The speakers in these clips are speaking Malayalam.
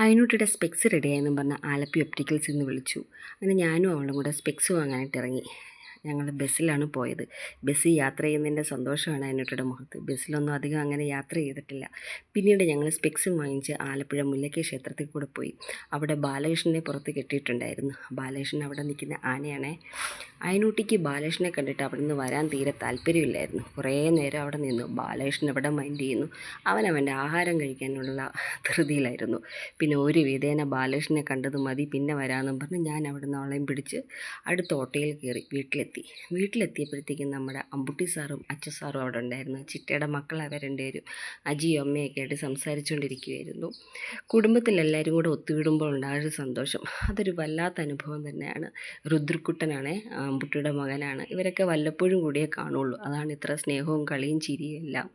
അതിനോട്ടിടെ സ്പെക്സ് റെഡിയായെന്നും പറഞ്ഞ് ആലപ്പി ഒപ്റ്റിക്കൽസിൽ നിന്ന് വിളിച്ചു. അങ്ങനെ ഞാനും അവളും കൂടെ സ്പെക്സ് വാങ്ങാനായിട്ട് ഇറങ്ങി ഞങ്ങൾ ബസ്സിലാണ് പോയത്. ബസ്സിൽ യാത്ര ചെയ്യുന്നതിന്റെ സന്തോഷമാണ് അതിനോട്ടിയുടെ മുഖത്ത്. ബസ്സിലൊന്നും അധികം അങ്ങനെ യാത്ര ചെയ്തിട്ടില്ല. പിന്നീട് ഞങ്ങൾ സ്പെക്സും വാങ്ങിച്ച് ആലപ്പുഴ മുല്ലയ്ക്ക് ക്ഷേത്രത്തിൽ കൂടെ പോയി. അവിടെ ബാലകൃഷ്ണനെ പുറത്ത് കെട്ടിയിട്ടുണ്ടായിരുന്നു. ബാലകൃഷ്ണൻ അവിടെ നിൽക്കുന്ന ആനയാണേ. അയനൂട്ടിക്ക് ബാലകൃഷ്ണനെ കണ്ടിട്ട് അവിടെ നിന്ന് വരാൻ തീരെ താല്പര്യമില്ലായിരുന്നു. കുറേ നേരം അവിടെ നിന്നു. ബാലകൃഷ്ണൻ അവിടെ മൈൻഡ് ചെയ്യുന്നു. അവൻ അവന്റെ ആഹാരം കഴിക്കാനുള്ള ധൃതിയിലായിരുന്നു. പിന്നെ ഒരു വിധേന ബാലകൃഷ്ണനെ കണ്ടത് മതി പിന്നെ വരാമെന്നും പറഞ്ഞ് ഞാൻ അവിടെ നിന്ന് അവളെയും പിടിച്ച് അടുത്ത ഓട്ടോയിൽ കയറി വീട്ടിലെത്തി. വീട്ടിലെത്തിയപ്പോഴത്തേക്കും നമ്മുടെ അമ്പുട്ടി സാറും അച്ഛ സാറും അവിടെ ഉണ്ടായിരുന്നു. ചിറ്റയുടെ മക്കൾ അവർ രണ്ടുപേരും അജിയും അമ്മയൊക്കെ ആയിട്ട് സംസാരിച്ചുകൊണ്ടിരിക്കുകയായിരുന്നു. കുടുംബത്തിലെല്ലാവരും കൂടെ ഒത്തുവിടുമ്പോൾ ഉണ്ടായൊരു സന്തോഷം. അതൊരു വല്ലാത്ത അനുഭവം തന്നെയാണ്. രുദ്രക്കുട്ടനാണ് അമ്പുട്ടിയുടെ മകനാണ്. ഇവരൊക്കെ വല്ലപ്പോഴും കൂടിയേ കാണുള്ളൂ. അതാണ് ഇത്ര സ്നേഹവും കളിയും ചിരിയും എല്ലാം.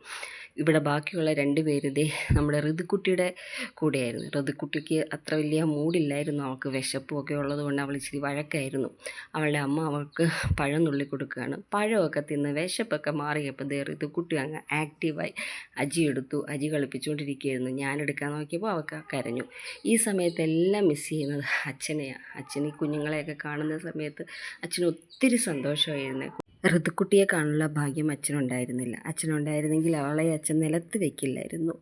ഇവിടെ ബാക്കിയുള്ള രണ്ട് പേര് ദേ നമ്മുടെ ഋതുക്കുട്ടിയുടെ കൂടെയായിരുന്നു. ഋതുക്കുട്ടിക്ക് അത്ര വലിയ മൂടില്ലായിരുന്നു. അവൾക്ക് വിശപ്പും ഒക്കെ ഉള്ളതുകൊണ്ട് അവൾ ഇച്ചിരി വഴക്കായിരുന്നു. അവളുടെ അമ്മ അവൾക്ക് പഴം നുള്ളി കൊടുക്കുകയാണ്. പഴമൊക്കെ തിന്ന് വിശപ്പൊക്കെ മാറിയപ്പോൾ ദേറി ഇത് കുട്ടി അങ്ങ് ആക്റ്റീവായി അജി എടുത്തു. അജി കളിപ്പിച്ചുകൊണ്ടിരിക്കുകയായിരുന്നു. ഞാനെടുക്കാൻ നോക്കിയപ്പോൾ അവൾക്ക് കരഞ്ഞു. ഈ സമയത്തെല്ലാം മിസ് ചെയ്യുന്നത് അച്ഛനെയാണ് അച്ഛൻ ഈ കുഞ്ഞുങ്ങളെയൊക്കെ കാണുന്ന സമയത്ത് അച്ഛന് ഒത്തിരി സന്തോഷമായിരുന്നു. ഋതുക്കുട്ടിയെ കാണാനുള്ള ഭാഗ്യം അച്ഛനുണ്ടായിരുന്നില്ല. അച്ഛനുണ്ടായിരുന്നെങ്കിൽ അവളെ അച്ഛൻ നിലത്ത് വെക്കില്ലായിരുന്നു.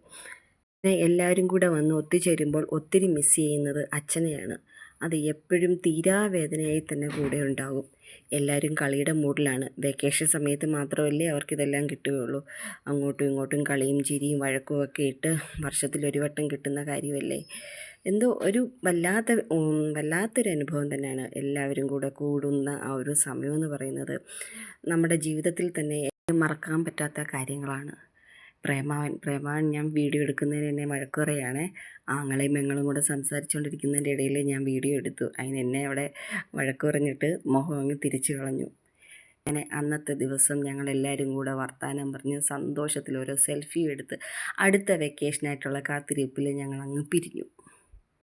എല്ലാവരും കൂടെ വന്ന് ഒത്തുചേരുമ്പോൾ ഒത്തിരി മിസ് ചെയ്യുന്നത് അച്ഛനെയാണ്. അത് എപ്പോഴും തീരാവേദനയായി തന്നെ കൂടെ ഉണ്ടാകും. എല്ലാവരും കളിയുടെ മൂഡിലാണ് വെക്കേഷൻ സമയത്ത് മാത്രമല്ലേ അവർക്കിതെല്ലാം കിട്ടുകയുള്ളൂ. അങ്ങോട്ടും ഇങ്ങോട്ടും കളിയും ചിരിയും വഴക്കും ഒക്കെ ഇട്ട് വർഷത്തിലൊരു വട്ടം കിട്ടുന്ന കാര്യമല്ലേ? എന്തോ ഒരു വല്ലാത്ത വല്ലാത്തൊരു അനുഭവം തന്നെയാണ് എല്ലാവരും കൂടെ കൂടുന്ന ആ ഒരു സമയമെന്ന് പറയുന്നത്. നമ്മുടെ ജീവിതത്തിൽ തന്നെ മറക്കാൻ പറ്റാത്ത കാര്യങ്ങളാണ്. പ്രേമാവൻ പ്രേമാവൻ ഞാൻ വീഡിയോ എടുക്കുന്നതിന് എന്നെ വഴക്ക് പറയുകയാണ് ആങ്ങളെയും പെങ്ങളും കൂടെ സംസാരിച്ചുകൊണ്ടിരിക്കുന്നതിന്റെ ഇടയിൽ ഞാൻ വീഡിയോ എടുത്തു. അതിന് എന്നെ അവിടെ വഴക്ക് പറഞ്ഞിട്ട് മുഖം അങ്ങ് തിരിച്ചു കളഞ്ഞു. അങ്ങനെ അന്നത്തെ ദിവസം ഞങ്ങളെല്ലാവരും കൂടെ വർത്തമാനം പറഞ്ഞ് സന്തോഷത്തിൽ ഓരോ സെൽഫിയും എടുത്ത് അടുത്ത വെക്കേഷനായിട്ടുള്ള കാത്തിരിപ്പിൽ ഞങ്ങൾ അങ്ങ് പിരിഞ്ഞു.